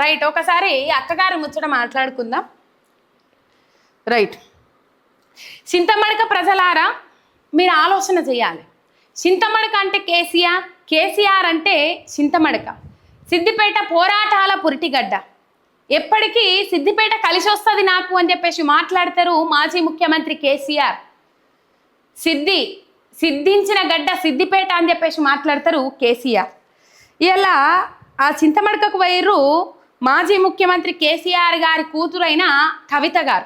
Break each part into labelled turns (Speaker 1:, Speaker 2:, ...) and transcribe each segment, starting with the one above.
Speaker 1: Right ఒకసారి అక్కగారి ముచ్చట మాట్లాడుకుందాం. రైట్. చింతమడక ప్రజలారా మీరు ఆలోచన చేయాలి. చింతమడక అంటే కేసీఆర్ కేసీఆర్ అంటే చింతమడక. సిద్దిపేట పోరాటాల పురిటిగడ్డ. ఎప్పటికీ సిద్దిపేట కలిసి వస్తుంది నాకు అని చెప్పేసి మాట్లాడతారు మాజీ ముఖ్యమంత్రి కేసీఆర్. సిద్ధి సిద్ధించిన గడ్డ సిద్దిపేట అని చెప్పేసి మాట్లాడతారు కేసీఆర్. ఇలా ఆ చింతమడకకు వైరు మాజీ ముఖ్యమంత్రి కేసీఆర్ గారి కూతురైన కవిత గారు.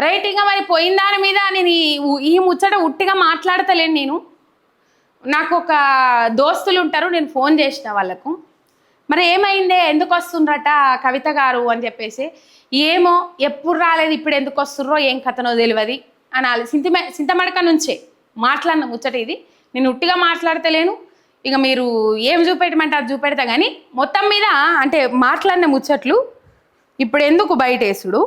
Speaker 1: రైట్ ఇంకా మరి పోయిన దాని మీద నేను ఈ- ఈ ముచ్చట ఉట్టిగా మాట్లాడతలేను నేను. నాకు ఒక దోస్తులు ఉంటారు నేను ఫోన్ చేసిన వాళ్ళకు. మరి ఏమైందే ఎందుకు వస్తుండ్రట కవిత గారు అని చెప్పేసి. ఏమో ఎప్పుడు రాలేదు ఇప్పుడు ఎందుకు వస్తుర్రో ఏం కథనో తెలియదు అనాలి సింతమ సింతమడక నుంచే మాట్లాడిన ముచ్చట ఇది. నేను ఉట్టిగా మాట్లాడతలేను. ఇక మీరు ఏం చూపెట్టమంటే అది చూపెడతా కానీ మొత్తం మీద అంటే మాట్లాడిన ముచ్చట్లు ఇప్పుడు ఎందుకు బయటేసుడు?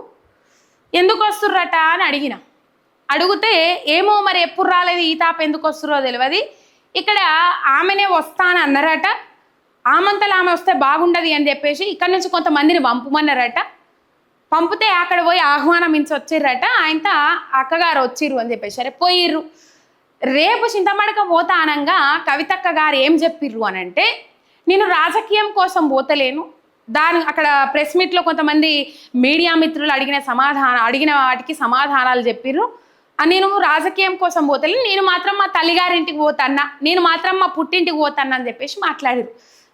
Speaker 1: ఎందుకు వస్తుర్రట అని అడిగిన. అడిగితే ఏమో మరి ఎప్పుడు రాలేదు ఈ తాప ఎందుకు వస్తుర్రో తెలియదు ఇక్కడ ఆమెనే వస్తాను అన్నారట. ఆమంతలు ఆమె వస్తే బాగుండదు అని చెప్పేసి ఇక్కడ నుంచి కొంతమందిని పంపమన్నారట. పంపితే అక్కడ పోయి ఆహ్వానం ఇచ్చి వచ్చిర్రట ఆయనతో అక్కగారు వచ్చిర్రు అని చెప్పేసి. సరే పోయిర్రు. రేపు చింతమడక పోతా అనంగా కవితక్క గారు ఏం చెప్పిర్రు అని అంటే నేను రాజకీయం కోసం పోతలేను. దాని అక్కడ ప్రెస్ మీట్లో కొంతమంది మీడియా మిత్రులు అడిగిన సమాధానం అడిగిన వాటికి సమాధానాలు చెప్పిర్రు. నేను రాజకీయం కోసం పోతలేను. నేను మాత్రం మా తల్లిగారింటికి పోతాన్నా. నేను మాత్రం మా పుట్టింటికి పోతాన్నా అని చెప్పేసి మాట్లాడారు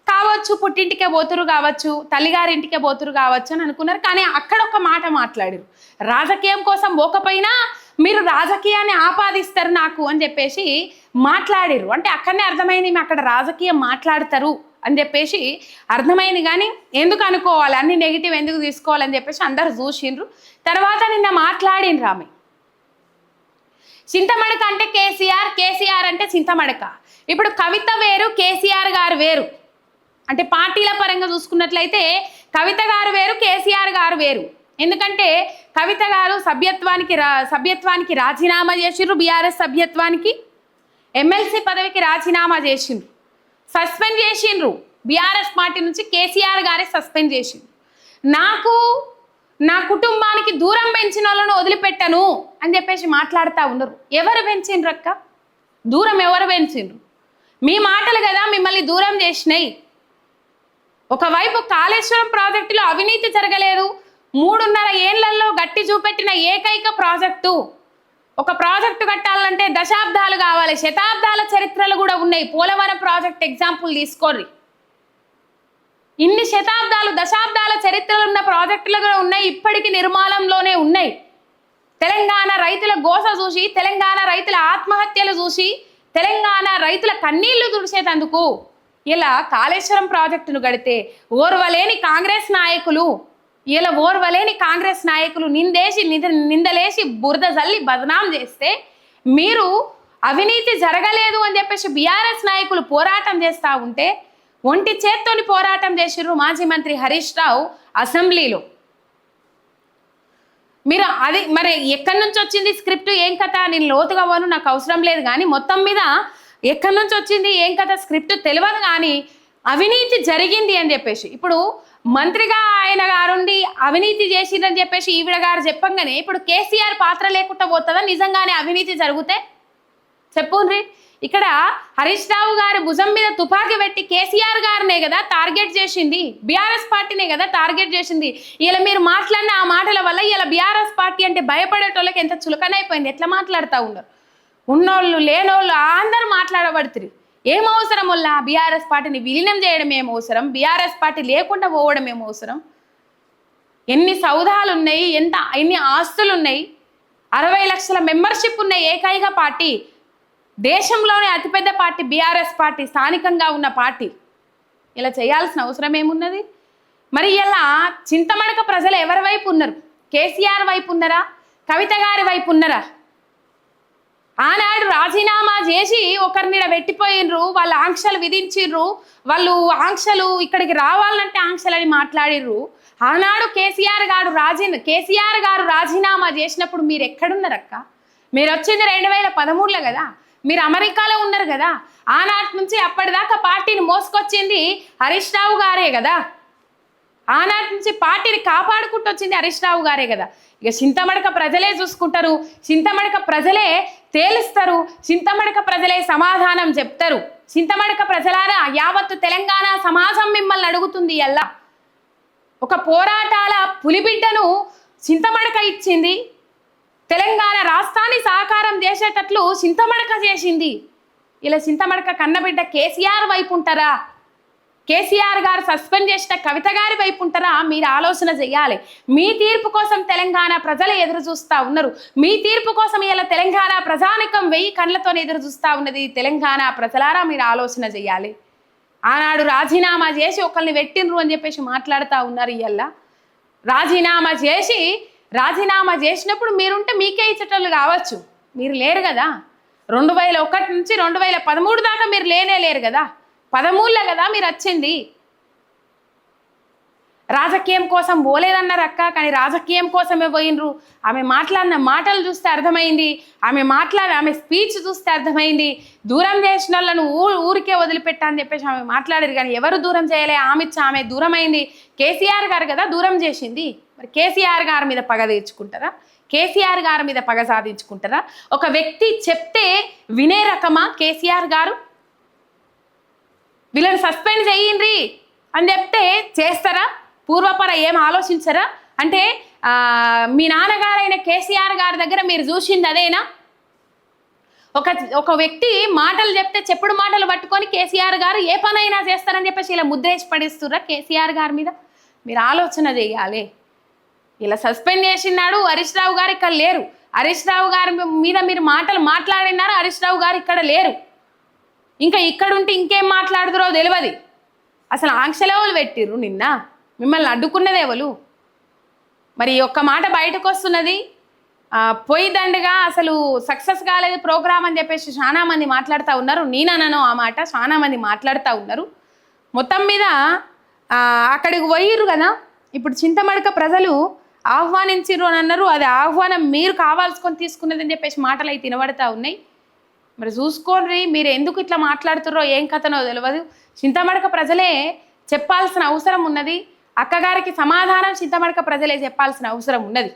Speaker 1: కావచ్చు పుట్టింటికే పోతురు కావచ్చు తల్లిగారింటికే పోతురు కావచ్చు అని అనుకున్నారు. కానీ అక్కడ ఒక మాట మాట్లాడారు రాజకీయం కోసం పోకపోయినా మీరు రాజకీయాన్ని ఆపాదిస్తారు నాకు అని చెప్పేసి మాట్లాడారు అంటే అక్కడనే అర్థమైంది మేము అక్కడ రాజకీయం మాట్లాడతారు అని చెప్పేసి అర్థమైంది కానీ ఎందుకు అనుకోవాలి? అన్ని నెగిటివ్ ఎందుకు తీసుకోవాలని చెప్పేసి అందరు చూసిండ్రు. తర్వాత నిన్న మాట్లాడిండ్రు ఆమె. చింతమడక అంటే కేసీఆర్ కేసీఆర్ అంటే చింతమడక. ఇప్పుడు కవిత వేరు కేసీఆర్ గారు వేరు. అంటే పార్టీల పరంగా చూసుకున్నట్లయితే కవిత గారు వేరు కేసీఆర్ గారు వేరు. ఎందుకంటే కవిత గారు సభ్యత్వానికి రా సభ్యత్వానికి రాజీనామా చేసిండ్రు బీఆర్ఎస్ సభ్యత్వానికి. ఎమ్మెల్సీ పదవికి రాజీనామా చేసిండ్రు సస్పెండ్ చేసిండ్రు బీఆర్ఎస్ పార్టీ నుంచి కేసీఆర్ గారే సస్పెండ్ చేసిండ్రు నాకు నా కుటుంబానికి దూరం పెంచిన వాళ్ళను వదిలిపెట్టను అని చెప్పేసి మాట్లాడుతూ ఉన్నారు. ఎవరు పెంచిండ్రు అక్క? దూరం ఎవరు పెంచిండ్రు మీ మాటలు కదా మిమ్మల్ని దూరం చేసినాయి. ఒకవైపు కాళేశ్వరం ప్రాజెక్టులో అవినీతి జరగలేదు. మూడున్నర ఏళ్ళలో గట్టి చూపెట్టిన ఏకైక ప్రాజెక్టు. ఒక ప్రాజెక్టు కట్టాలంటే దశాబ్దాలు కావాలి. శతాబ్దాల చరిత్రలు కూడా ఉన్నాయి. పోలవరం ప్రాజెక్ట్ ఎగ్జాంపుల్ తీసుకోర్రి. ఇన్ని శతాబ్దాలు దశాబ్దాల చరిత్రలు ఉన్న ప్రాజెక్టులు కూడా ఉన్నాయి. ఇప్పటికీ నిర్మాణంలోనే ఉన్నాయి. తెలంగాణ రైతుల గోస చూసి తెలంగాణ రైతుల ఆత్మహత్యలు చూసి తెలంగాణ రైతుల కన్నీళ్ళు తుడిచేటందుకు ఇలా కాళేశ్వరం ప్రాజెక్టును గడితే ఓర్వలేని కాంగ్రెస్ నాయకులు ఇలా ఓర్వలేని కాంగ్రెస్ నాయకులు నిందేసి నింద నిందలేసి బురద జల్లి బదనాం చేస్తే మీరు అవినీతి జరగలేదు అని చెప్పేసి బీఆర్ఎస్ నాయకులు పోరాటం చేస్తూ ఉంటే ఒంటి చేత్తోని పోరాటం చేసిర్రు మాజీ మంత్రి హరీష్ రావు అసెంబ్లీలో. మీరు అది మరి ఎక్కడి నుంచి వచ్చింది స్క్రిప్ట్? ఏం కథ? నేను లోతుగా పోను నాకు అవసరం లేదు కానీ మొత్తం మీద ఎక్కడి నుంచి వచ్చింది? ఏం కథ? స్క్రిప్ట్ తెలియదు కానీ అవినీతి జరిగింది అని చెప్పేసి. ఇప్పుడు మంత్రిగా ఆయన గారుండి అవినీతి చేసిందని చెప్పేసి ఈవిడ గారు చెప్పంగానే ఇప్పుడు కేసీఆర్ పాత్ర లేకుండా పోతుందా? నిజంగానే అవినీతి జరిగితే? చెప్పుండ్రి. ఇక్కడ హరీష్ రావు గారి భుజం మీద తుపాకీ పెట్టి కేసీఆర్ గారినే కదా టార్గెట్ చేసింది? బీఆర్ఎస్ పార్టీనే కదా టార్గెట్ చేసింది? ఇలా మీరు మాట్లాడిన ఆ మాటల వల్ల ఇలా బీఆర్ఎస్ పార్టీ అంటే భయపడేటోళ్ళకి ఎంత చులకనైపోయింది? ఎట్లా మాట్లాడుతూ ఉన్నారు? ఉన్నోళ్ళు లేనోళ్ళు అందరూ మాట్లాడబడుతుంది ఏం అవసరం వల్ల బీఆర్ఎస్ పార్టీని విలీనం చేయడం ఏం అవసరం? బీఆర్ఎస్ పార్టీ లేకుండా పోవడం ఏం అవసరం? ఎన్ని సౌధాలు ఉన్నాయి? ఎంత ఎన్ని ఆస్తులు ఉన్నాయి? అరవై లక్షల మెంబర్షిప్ ఉన్న ఏకైక పార్టీ దేశంలోనే అతిపెద్ద పార్టీ బీఆర్ఎస్ పార్టీ స్థానికంగా ఉన్న పార్టీ. ఇలా చేయాల్సిన అవసరం ఏమున్నది? మరి ఇలా చింతమడక ప్రజలు ఎవరి వైపు ఉన్నారు? కేసీఆర్ వైపు ఉన్నారా? కవిత గారి వైపు ఉన్నారా? ఆనాడు రాజీనామా చేసి ఒకరిని పెట్టిపోయినరు వాళ్ళు ఆంక్షలు విధించిర్రు వాళ్ళు ఆంక్షలు ఇక్కడికి రావాలంటే ఆంక్షలని మాట్లాడిర్రు. ఆనాడు కేసీఆర్ గారు రాజీ కేసీఆర్ గారు రాజీనామా చేసినప్పుడు మీరు ఎక్కడున్నారక్క మీరు వచ్చింది రెండు వేల పదమూడులో కదా? మీరు అమెరికాలో ఉన్నారు కదా? ఆనాటి నుంచి అప్పటిదాకా పార్టీని మోసుకొచ్చింది హరీష్ రావు గారే కదా? ఆనాటి నుంచి పార్టీని కాపాడుకుంటూ వచ్చింది హరీష్ రావు గారే కదా. ఇక చింతమడక ప్రజలే చూసుకుంటారు చింతమడక ప్రజలే తేలుస్తారు చింతమడక ప్రజలే సమాధానం చెప్తారు. చింతమడక ప్రజలారా యావత్తు తెలంగాణ సమాజం మిమ్మల్ని అడుగుతుంది ఎల్లా ఒక పోరాటాల పులిబిడ్డను చింతమడక ఇచ్చింది తెలంగాణ రాష్ట్రాన్ని సాకారం చేసేటట్లు చింతమడక చేసింది. ఇలా చింతమడక కన్నబిడ్డ కేసీఆర్ వైపు ఉంటారా? కేసీఆర్ గారు సస్పెండ్ చేసిన కవిత గారి వైపు ఉంటారా? మీరు ఆలోచన చేయాలి. మీ తీర్పు కోసం తెలంగాణ ప్రజలు ఎదురు చూస్తూ ఉన్నారు. మీ తీర్పు కోసం ఇలా తెలంగాణ ప్రజానికం వెయ్యి కళ్ళతో ఎదురు చూస్తూ ఉన్నది తెలంగాణ ప్రజలారా? మీరు ఆలోచన చేయాలి. ఆనాడు రాజీనామా చేసి ఒకరిని పెట్టినరు అని చెప్పేసి మాట్లాడుతూ ఉన్నారు ఇవల్ల రాజీనామా చేసి రాజీనామా చేసినప్పుడు మీరుంటే మీకే ఇచ్చేటోళ్ళు కావచ్చు. మీరు లేరు కదా. రెండు వేల ఒకటి నుంచి రెండు వేల పదమూడు దాకా మీరు లేనే లేరు కదా. పదమూళ్ళ కదా మీరు వచ్చింది. రాజకీయం కోసం పోలేదన్నారు అక్క కానీ రాజకీయం కోసమే పోయినరు. ఆమె మాట్లాడిన మాటలు చూస్తే అర్థమైంది. ఆమె మాట్లాడిన ఆమె స్పీచ్ చూస్తే అర్థమైంది. దూరం చేసిన వాళ్ళను ఊ ఊరికే వదిలిపెట్టా అని చెప్పేసి ఆమె మాట్లాడారు కానీ ఎవరు దూరం చేయలే? ఆమె ఆమె దూరమైంది. కేసీఆర్ గారు కదా దూరం చేసింది. మరి కేసీఆర్ గారి మీద పగ తీర్చుకుంటారా? కేసీఆర్ గారి మీద పగ సాధించుకుంటారా? ఒక వ్యక్తి చెప్తే వినే రకమా కేసీఆర్ గారు? వీళ్ళని సస్పెండ్ చేయండి అని చెప్తే చేస్తారా? పూర్వపర ఏం ఆలోచించరా? అంటే మీ నాన్నగారైన కేసీఆర్ గారి దగ్గర మీరు చూసింది అదేనా? ఒక ఒక వ్యక్తి మాటలు చెప్తే చెప్పుడు మాటలు పట్టుకొని కేసీఆర్ గారు ఏ పనైనా చేస్తారని చెప్పేసి ఇలా ముద్రేసి పడేస్తుర్రా కేసీఆర్ గారి మీద? మీరు ఆలోచన చేయాలి. ఇలా సస్పెండ్ చేసినాడు హరీష్ రావు గారు ఇక్కడ లేరు. హరీష్ రావు గారి మీద మీరు మాటలు మాట్లాడినారు? హరీష్ రావు గారు ఇక్కడ లేరు. ఇంకా ఇక్కడ ఉంటే ఇంకేం మాట్లాడుతురో తెలియదు అసలు ఆంక్షలెవలు పెట్టిర్రు నిన్న? మిమ్మల్ని అడ్డుకున్నదేవలు మరి ఒక్క మాట బయటకు వస్తున్నది? ఆ, పొయ్యి దండగా అసలు సక్సెస్ కాలేదు ప్రోగ్రామ్ అని చెప్పేసి చాలా మంది మాట్లాడుతూ ఉన్నారు. నేననను ఆ మాట చాలా మంది మాట్లాడుతూ ఉన్నారు. మొత్తం మీద అక్కడికి పోయిర్రు కదా? ఇప్పుడు చింతమడక ప్రజలు ఆహ్వానించిర్రు అని అన్నారు. అది ఆహ్వానం మీరు కావాల్సుకొని తీసుకున్నది అని చెప్పేసి మాటలు అయితే వినబడతా ఉన్నాయి. మరి చూసుకోండి మీరు ఎందుకు ఇట్లా మాట్లాడుతున్నారో ఏం కథనో తెలియదు చింతమడక ప్రజలే చెప్పాల్సిన అవసరం ఉన్నది. అక్కగారికి సమాధానం చింతమడక ప్రజలే చెప్పాల్సిన అవసరం ఉన్నది.